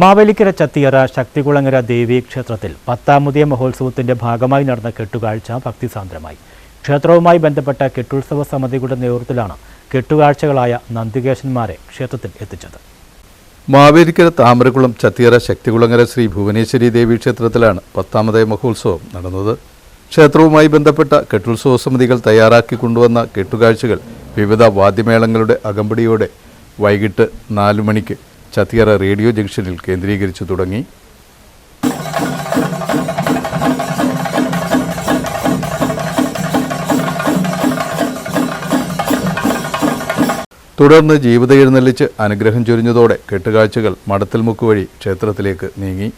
മാവേലിക്കര ചത്തിയറ ശക്തികുളങ്ങര ദേവീ ക്ഷേത്രത്തിൽ പത്താമുതിയ മഹോത്സവത്തിന്റെ ഭാഗമായി നടന്ന കെട്ടുകാഴ്ച ഭക്തിസാന്ദ്രമായി. ക്ഷേത്രവുമായി ബന്ധപ്പെട്ട കെട്ടുത്സവ സമിതികളുടെ നേതൃത്വത്തിലാണ് കെട്ടുകാഴ്ചകളായ നന്ദികേശന്മാരെ ക്ഷേത്രത്തിൽ എത്തിച്ചത്. മാവേലിക്കര താമരകുളം ചത്തിയറ ശക്തികുളങ്ങര ശ്രീ ഭുവനേശ്വരി ദേവീ ക്ഷേത്രത്തിലാണ് പത്താമതേ മഹോത്സവം നടന്നത്. ക്ഷേത്രവുമായി ബന്ധപ്പെട്ട കെട്ടുത്സവ സമിതികൾ തയ്യാറാക്കി കൊണ്ടുവന്ന കെട്ടുകാഴ്ചകൾ വിവിധ വാദ്യമേളങ്ങളുടെ അകമ്പടിയോടെ വൈകിട്ട് നാലു മണിക്ക് ചത്തിയറ റേഡിയോ ജംഗ്ഷനിൽ കേന്ദ്രീകരിച്ചു തുടങ്ങി. തുടർന്ന് ജീവിത എഴുന്നള്ളിച്ച് അനുഗ്രഹം ചൊരിഞ്ഞതോടെ കെട്ടുകാഴ്ചകൾ മടത്തിൽമുക്ക് വഴി ക്ഷേത്രത്തിലേക്ക് നീങ്ങി.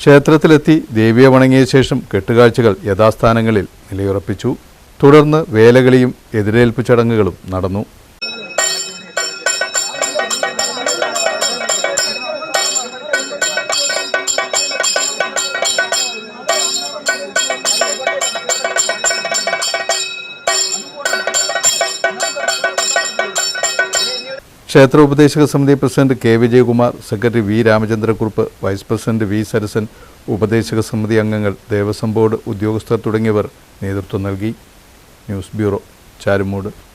ക്ഷേത്രത്തിലെത്തി ദേവിയെ വണങ്ങിയ ശേഷം കെട്ടുകാഴ്ചകൾ യഥാസ്ഥാനങ്ങളിൽ നിലയുറപ്പിച്ചു. തുടർന്ന് വേലകളിയും എതിരേൽപ്പ് ചടങ്ങുകളും നടന്നു. ക്ഷേത്ര ഉപദേശക സമിതി president K Vijayakumar secretary V Ramachandrakurup vice president V Sarasan ഉപദേശക സമിതി അംഗങ്ങൾ ദേവസ്വം ബോർഡ് ഉദ്യോഗസ്ഥർ തുടങ്ങിയവർ നേതൃത്വം നൽകി. News bureau Charummood.